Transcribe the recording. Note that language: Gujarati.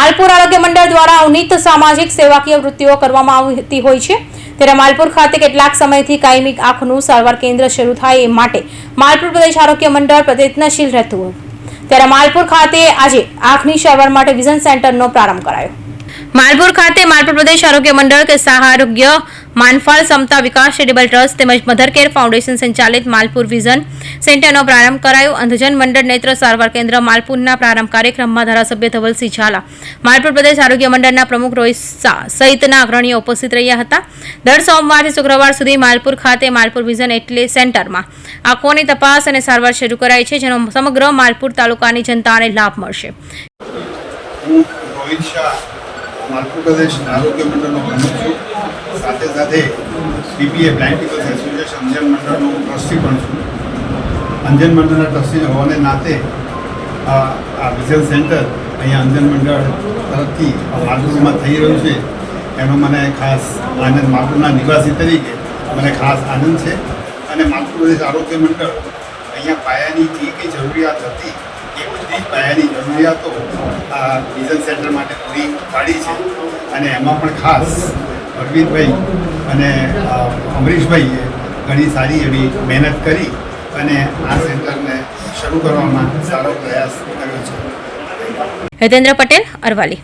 માલપુર આરોગ્ય મંડળ દ્વારા અવનીત સામાજિક સેવાકીય વૃત્તિઓ કરવામાં આવતી હોય છે. ત્યારે માલપુર ખાતે કેટલાક સમયથી કાયમી આંખનું સારવાર કેન્દ્ર શરૂ થાય એ માટે માલપુર પ્રદેશ આરોગ્ય મંડળ પ્રયત્નશીલ રહેતું હતું ત્યારે માલપુર ખાતે આજે આંખની સારવાર માટે વિઝન સેન્ટરનો પ્રારંભ કરાયો. માલપુર ખાતે માલપુર પ્રદેશ આરોગ્ય મંડળ કે સાહ આરોગ્ય માનફાળ સમતા વિકાસ ચેરિટેબલ ટ્રસ્ટ તેમજ મધર કેર ફાઉન્ડેશન સંચાલિત માલપુર વિઝન સેન્ટરનો પ્રારંભ કરાયો. અંધજન મંડળ નેત્ર સારવાર કેન્દ્ર માલપુરના પ્રારંભ કાર્યક્રમમાં ધારાસભ્ય ધવલસિંહ ઝાલા, માલપુર પ્રદેશ આરોગ્ય મંડળના પ્રમુખ રોહિત શાહ સહિતના અગ્રણીઓ ઉપસ્થિત રહ્યા હતા. દર સોમવારથી શુક્રવાર સુધી માલપુર ખાતે માલપુર વિઝન એટલે સેન્ટરમાં આંખોની તપાસ અને સારવાર શરૂ કરાઈ છે, જેનો સમગ્ર માલપુર તાલુકાની જનતાને લાભ મળશે. શાહ. માલપુર આરોગ્ય મંડળનો પ્રમુખ છું. સાથે સાથે BBA blind people's association Anjan મંડળનો trustee પણ છું. અંજન મંડળના ટ્રસ્ટી હોવાને નાતે આ વિઝન સેન્ટર અહીંયા અંજન મંડળ તરફથી માલપુરમાં થઈ રહ્યું છે. એનો મને ખાસ આનંદ, માલપુરના નિવાસી તરીકે મને ખાસ આનંદ છે. અને માલપુર પ્રદેશ આરોગ્ય મંડળ અહીંયા પાયાની જે કંઈ જરૂરિયાત હતી બધી પાયાની જરૂરિયાતો આ વિઝન સેન્ટર માટે પૂરી પાડી છે. અને એમાં પણ ખાસ અરવિંદભાઈ અને અમરીશભાઈએ ઘણી સારી એવી મહેનત કરી અને આ સેન્ટરને શરૂ કરવામાં સારો પ્રયાસ કર્યો છે. હિતેન્દ્ર પટેલ અરવાલી